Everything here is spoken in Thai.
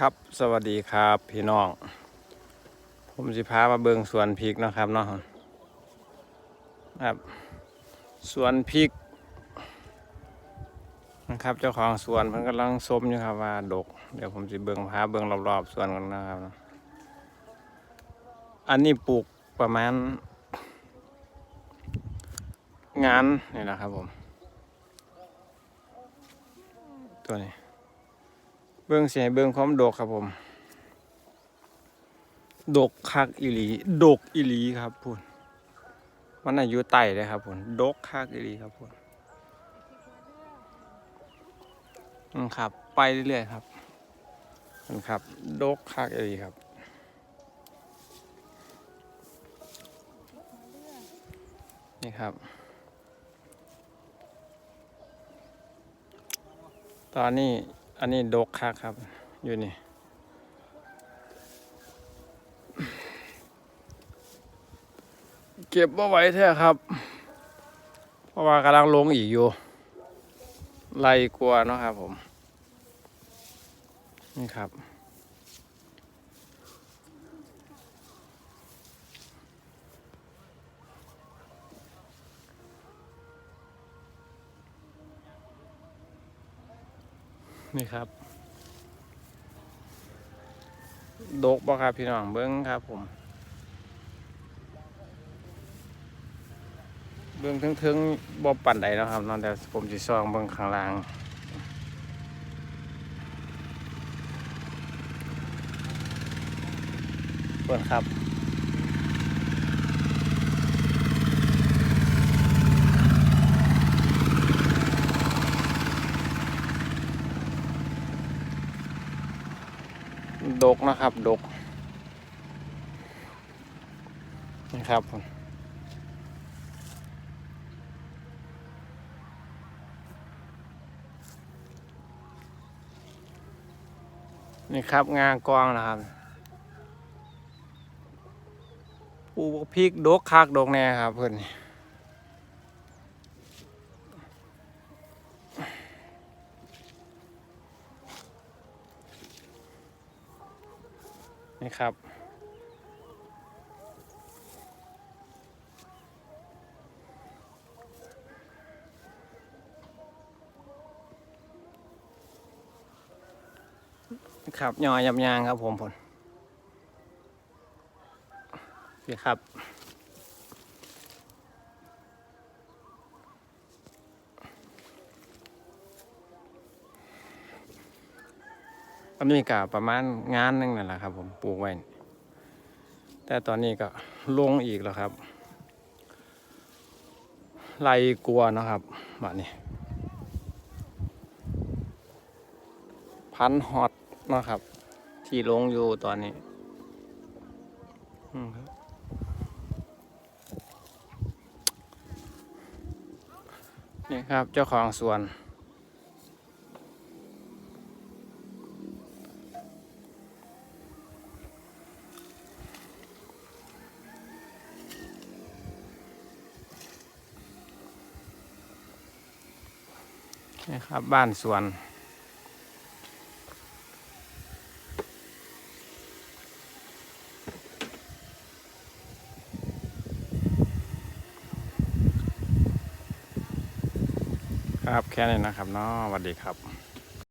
ครับสวัสดีครับพี่น้อง ผมสิพามาเบิงสวนพริกนะครับเนาะครับสวนพริกนะครับเจ้าของสวนเพิ่นกำลังสมอยู่ครับว่าดก เดี๋ยวผมสิเบิงพาเบิงรอบๆสวนกันนะครับนะอันนี้ปลูกประมาณ งานนี่แหละครับผม ตัวนี้ เบื้องเสียเบื้องความดกครับผม ดกคักอีหลี ดกอีหลีครับพุ่นมันอายุไต่เลยครับพุ่นดกคักอีหลีครับพุ่นอืมครับ ไปเรื่อยๆครับมันครับ ดกคักอีหลีครับนี่ครับ ตอนนี้ อันนี้ดกคักครับ อยู่นี่ เก็บมาไว้แท้ครับ เพราะว่ากำลังลงอีกอยู่ไล่กลัวเนาะครับผม นี่ครับ นี่ครับ ดกบ่ครับพี่น้องเบิ้งครับผม เบื้องทึงๆบ่ปั่นใดแล้วครับนอนแต่ผมสิซองเบื้องข้างล่าง เปิดครับ ดกนะครับดกนี่ครับนี่ครับงากองนะครับปูพริกดกคักดกแน่ครับเพื่อน นี่ครับ ครับยอยำยางครับผมผลนี่ครับ อันนี้ก็ประมาณงานหนึงนั่นแหละครับ ผมปลูกไว้ แต่ตอนนี้ก็ลงอีกแล้วครับไล่กลัวนะครับบัดนี้ พันฮอตนะครับ ที่ลงอยู่ตอนนี้นี่ครับเจ้าของสวน นี่ครับบ้านสวน ครับแค่นี้นะครับเนาะสวัสดีครับ